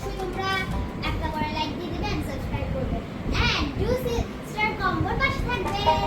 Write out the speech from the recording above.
অবশ্যই তোমরা একটা করে লাইক দিয়ে দিবেন সাবস্ক্রাইব করবেন এন্ড ডু স্টার কম্বোর পাশে থাকবে।